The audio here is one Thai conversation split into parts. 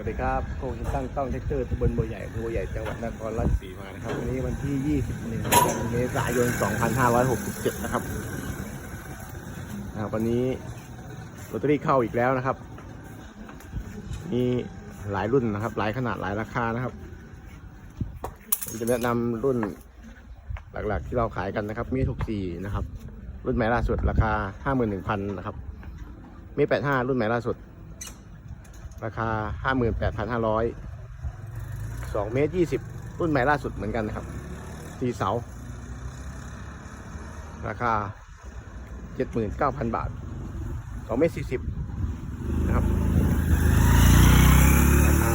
วัสดีครับโคงตั้งต้องเทคเตอร์ตำบลบัวใหญ่อำเภอบัวใหญ่จังหวัดนครราชสีมานะครับวันนี้วันที่ 21 เมษายน 2567 นะครับนะครับวันนี้ลอตเตอรี่เข้าอีกแล้วนะครับ มีหลายรุ่นนะครับ หลายขนาดหลายราคานะครับผมจะแนะนำรุ่นหลักๆที่เราขายกันนะครับ มีทุกสีนะครับ รุ่นใหม่ล่าสุดราคา 51,000 นะครับ มี85 รุ่นใหม่ล่าสุด ราคา 58,500 2เมตร20 รุ่นใหม่ล่าสุดเหมือนกันนะครับสีเสา ราคา 79,000 บาท 2 เมตร40 นะครับ ราคา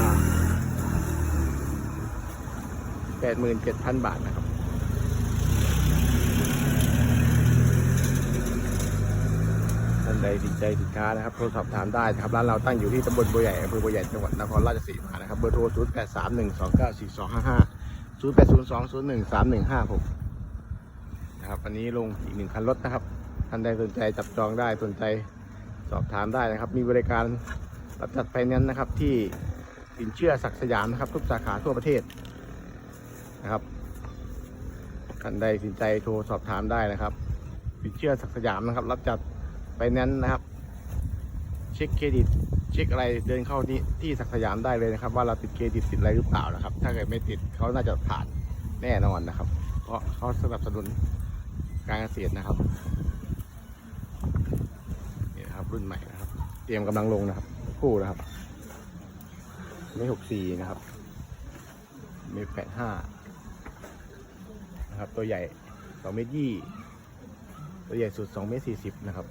87,000 บาทนะครับ ท่าน ใดสนใจสินค้านะครับโทรสอบถามได้นะครับร้านเราตั้งอยู่ที่ตำบลบัวใหญ่อำเภอบัวใหญ่จังหวัดนครราชสีมานะครับเบอร์โทร0 8 3 1 2 9 4 2 5 5 0 8 0 2 0 1 3 1 5 6นะครับวันนี้ลงอีกหนึ่งคันรถนะครับท่านใดสนใจจับจองได้สนใจสอบถามได้นะครับ มีบริการรับจัดไฟแนนซ์นะครับที่สินเชื่อศักสยามนะครับ ทุกสาขาทั่วประเทศนะครับท่านใดสนใจโทรสอบถามได้นะครับสินเชื่อศักสยามนะครับ รับจัด ไปนั้นนะครับ เช็คเครดิต เช็คอะไรเดินเข้าที่ที่ศักสยามได้เลยนะครับ ว่าเราติดเครดิตติดอะไรหรือเปล่านะครับ ถ้าเกิดไม่ติดเขาน่าจะผ่านแน่นอนนะครับ เพราะเขาสนับสนุนการเกษตรนะครับนี่นะครับ รุ่นใหม่นะครับ เตรียมกำลังลงนะครับคู่นะครับไม่หกสี่นะครับไม่แปดห้านะครับ ตัวใหญ่สองเมตรยี่ตัวใหญ่สุด2เมตร40นะครับ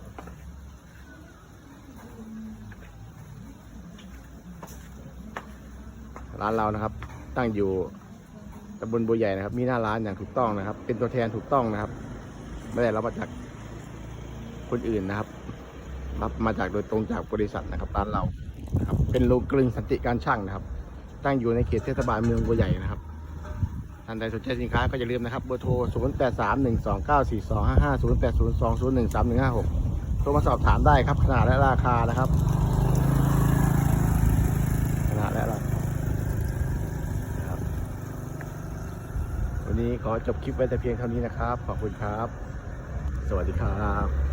ร้านเรานะครับ ตั้งอยู่ตำบลบัวใหญ่นะครับ มีหน้าร้านอย่างถูกต้องนะครับ เป็นตัวแทนถูกต้องนะครับ ไม่ได้รับมาจากคนอื่นนะครับ รับมาจากโดยตรงจากบริษัทนะครับ ร้านเรานะครับ เป็นโรงกลึงสันติการช่างนะครับ ตั้งอยู่ในเขตเทศบาลเมืองบัวใหญ่นะครับท่านใดสนใจสินค้าก็อย่าลืมนะครับเบอร์โทร 0 8 3 1 2 9 4 2 5 5 0 8 0 2 0 1 3 1 5 6 โทรมาสอบถามได้ครับขนาดและราคานะครับขนาดและราคานะครับ วันนี้ขอจบคลิปไว้แต่เพียงเท่านี้นะครับ ขอบคุณครับ สวัสดีครับ